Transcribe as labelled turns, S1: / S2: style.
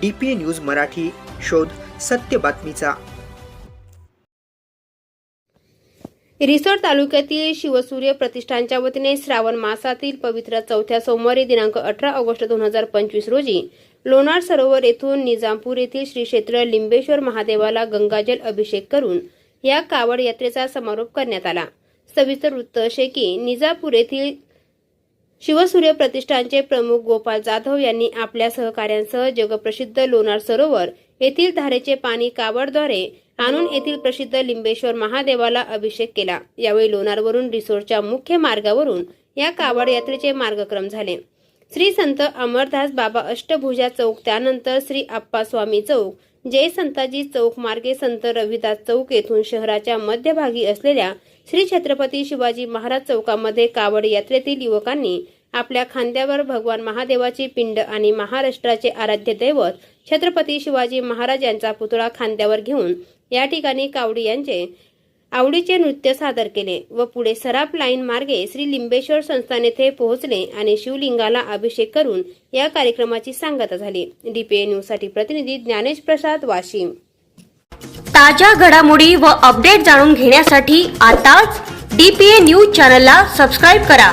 S1: D P news Marathi शोध सत्य बातमीचा.
S2: रिसोड तालुक्यातील शिवसूर्य प्रतिष्ठानच्या वतीने श्रावण मासातील पवित्र चौथ्या सोमवारी दिनांक अठरा ऑगस्ट दोन हजार पंचवीस रोजी लोणार सरोवर येथून निजामपूर येथील श्री क्षेत्र लिंबेश्वर महादेवाला गंगाजल अभिषेक करून या कावड यात्रेचा समारोप करण्यात आला. सविस्तर वृत्त असे की निजापूर येथील शिवसूर्य प्रतिष्ठानचे प्रमुख गोपाल जाधव यांनी आपल्या सहकाऱ्यांसह जगप्रसिद्ध लोणार सरोवर येथील धारेचे पाणी कावडद्वारे आणून येथील प्रसिद्ध लिंबेश्वर महादेवाला अभिषेक केला. यावेळी लोणारवरून रिसोर्टच्या मुख्य मार्गावरून या कावड यात्रेचे मार्गक्रम झाले. श्री संत अमरदास बाबा अष्टभुजा चौक त्यानंतर श्री आप्पास्वामी चौक जय संताजी चौक मार्गे संत रविदास चौक येथून शहराच्या मध्यभागी असलेल्या श्री छत्रपती शिवाजी महाराज चौकामध्ये कावड यात्रेतील युवकांनी आपल्या खांद्यावर भगवान महादेवाची पिंड आणि महाराष्ट्राचे आराध्य दैवत छत्रपती शिवाजी महाराज यांचा पुतळा खांद्यावर घेऊन या ठिकाणी कावडी यांचे आवडीचे नृत्य सादर केले व पुढे सराप लाईन मार्गे श्री लिंबेश्वर संस्थान येथे पोहोचले आणि शिवलिंगाला अभिषेक करून या कार्यक्रमाची सांगता झाली. डीपीए न्यूजसाठी प्रतिनिधी ज्ञानेश प्रसाद वाशिम.
S3: ताज्या घडामोडी व अपडेट जाणून घेण्यासाठी आताच डीपीए न्यूज चॅनलला सबस्क्राईब करा.